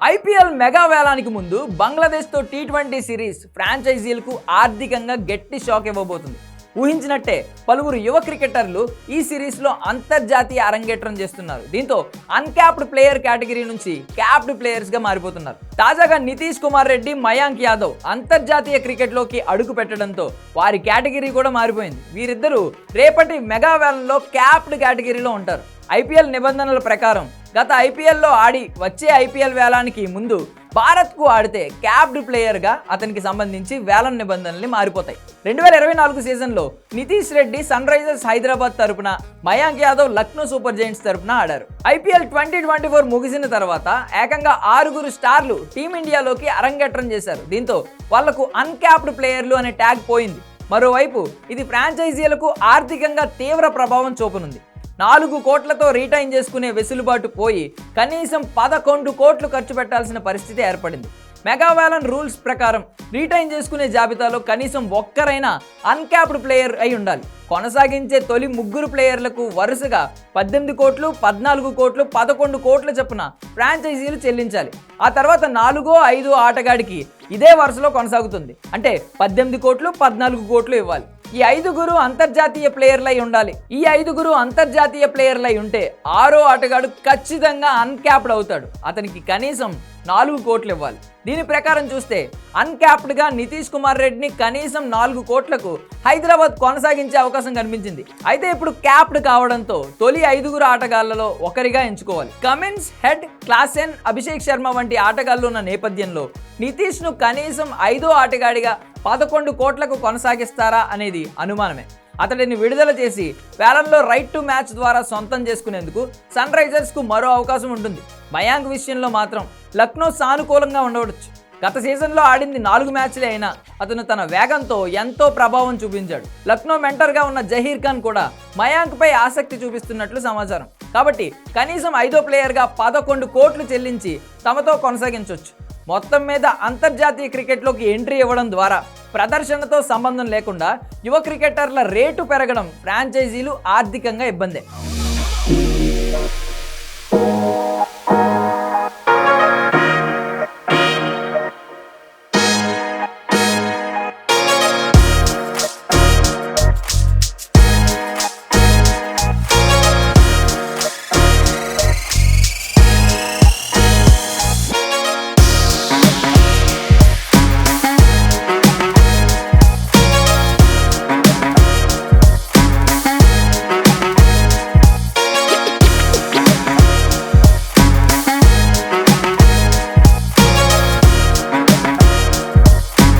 IPL mega వేలానికి ముందు బంగ్లాదేశ్తో టీ ట్వంటీ సిరీస్ ఫ్రాంచైజీలకు ఆర్థికంగా గట్టి షాక్ ఇవ్వబోతుంది. ఊహించినట్టే పలువురు యువ క్రికెటర్లు ఈ సిరీస్లో అంతర్జాతీయ అరంగేట్రం చేస్తున్నారు. దీంతో అన్క్యాప్డ్ ప్లేయర్ కేటగిరీ నుంచి క్యాప్డ్ ప్లేయర్స్గా మారిపోతున్నారు. తాజాగా నితీష్ కుమార్ రెడ్డి మయాంక్ యాదవ్ అంతర్జాతీయ క్రికెట్లోకి అడుగు పెట్టడంతో వారి కేటగిరీ కూడా మారిపోయింది. వీరిద్దరూ రేపటి మెగా వేలంలో క్యాప్డ్ కేటగిరీలో ఉంటారు. ఐపీఎల్ నిబంధనల ప్రకారం గత ఐపీఎల్లో ఆడి వచ్చే ఐపీఎల్ వేలానికి ముందు భారత్కు ఆడితే క్యాప్డ్ ప్లేయర్గా అతనికి సంబంధించి వేలం నిబంధనలు మారిపోతాయి. రెండు వేల ఇరవై నాలుగు సీజన్లో నితీష్ రెడ్డి సన్ రైజర్స్ హైదరాబాద్ తరపున మయాంక్ యాదవ్ లక్నో సూపర్ జైంట్స్ తరపున ఆడారు. ఐపీఎల్ ట్వంటీ ట్వంటీ ఫోర్ ముగిసిన తర్వాత ఏకంగా ఆరుగురు స్టార్లు టీమిండియాలోకి అరంగేట్రం చేశారు. దీంతో వాళ్ళకు అన్క్యాప్డ్ ప్లేయర్లు అనే ట్యాగ్ పోయింది. మరోవైపు ఇది ఫ్రాంచైజీలకు ఆర్థికంగా తీవ్ర ప్రభావం చూపనుంది. నాలుగు కోట్లతో రీటైన్ చేసుకునే వెసులుబాటు పోయి కనీసం పదకొండు కోట్లు ఖర్చు పెట్టాల్సిన పరిస్థితి ఏర్పడింది. మెగావాలన్ రూల్స్ ప్రకారం రీటైన్ చేసుకునే జాబితాలో కనీసం ఒక్కరైనా అన్క్యాప్డ్ ప్లేయర్ అయి ఉండాలి. కొనసాగించే తొలి ముగ్గురు ప్లేయర్లకు వరుసగా పద్దెనిమిది కోట్లు పద్నాలుగు కోట్లు పదకొండు కోట్ల చొప్పున ఫ్రాంచైజీలు చెల్లించాలి. ఆ తర్వాత నాలుగో ఐదో ఆటగాడికి ఇదే వరుసలో కొనసాగుతుంది. అంటే పద్దెనిమిది కోట్లు పద్నాలుగు కోట్లు ఇవ్వాలి. ఈ ఐదుగురు అంతర్జాతీయ ప్లేయర్లై ఉండాలి. ఈ ఐదుగురు అంతర్జాతీయ ప్లేయర్లై ఉంటే ఆరో ఆటగాడు ఖచ్చితంగా అన్క్యాప్డ్ అవుతాడు. అతనికి కనీసం నాలుగు కోట్లు ఇవ్వాలి. దీని ప్రకారం చూస్తే అన్క్యాప్డ్గా నితీష్ కుమార్ రెడ్డిని కనీసం నాలుగు కోట్లకు హైదరాబాద్ కొనసాగించే అవకాశం కనిపించింది. అయితే ఇప్పుడు క్యాప్డ్ కావడంతో తొలి ఐదుగురు ఆటగాళ్ళలో ఒకరిగా ఎంచుకోవాలి. Cummins Head Klaasen Abhishek Sharma వంటి ఆటగాళ్ళు ఉన్న నేపథ్యంలో నితీష్ను కనీసం ఐదో ఆటగాడిగా పదకొండు కోట్లకు కొనసాగిస్తారా అనేది అనుమానమే. అతడిని విడుదల చేసి వేలంలో రైట్ టు మ్యాచ్ ద్వారా సొంతం చేసుకునేందుకు సన్ రైజర్స్కు మరో అవకాశం ఉంటుంది. మయాంక్ విషయంలో మాత్రం లక్నో సానుకూలంగా ఉండవచ్చు. గత సీజన్లో ఆడింది నాలుగు మ్యాచ్లే అయినా అతను తన వేగంతో ఎంతో ప్రభావం చూపించాడు. లక్నో మెంటర్గా ఉన్న జహీర్ ఖాన్ కూడా మయాంక్పై ఆసక్తి చూపిస్తున్నట్లు సమాచారం. కాబట్టి కనీసం ఐదో ప్లేయర్గా పదకొండు కోట్లు చెల్లించి తమతో కొనసాగించవచ్చు మొత్తం మీద అంతర్జాతీయ క్రికెట్లోకి ఎంట్రీ ఇవ్వడం ద్వారా ప్రదర్శనతో సంబంధం లేకుండా యువ క్రికెటర్ల రేటు పెరగడం ఫ్రాంచైజీలు ఆర్థికంగా ఇబ్బందే.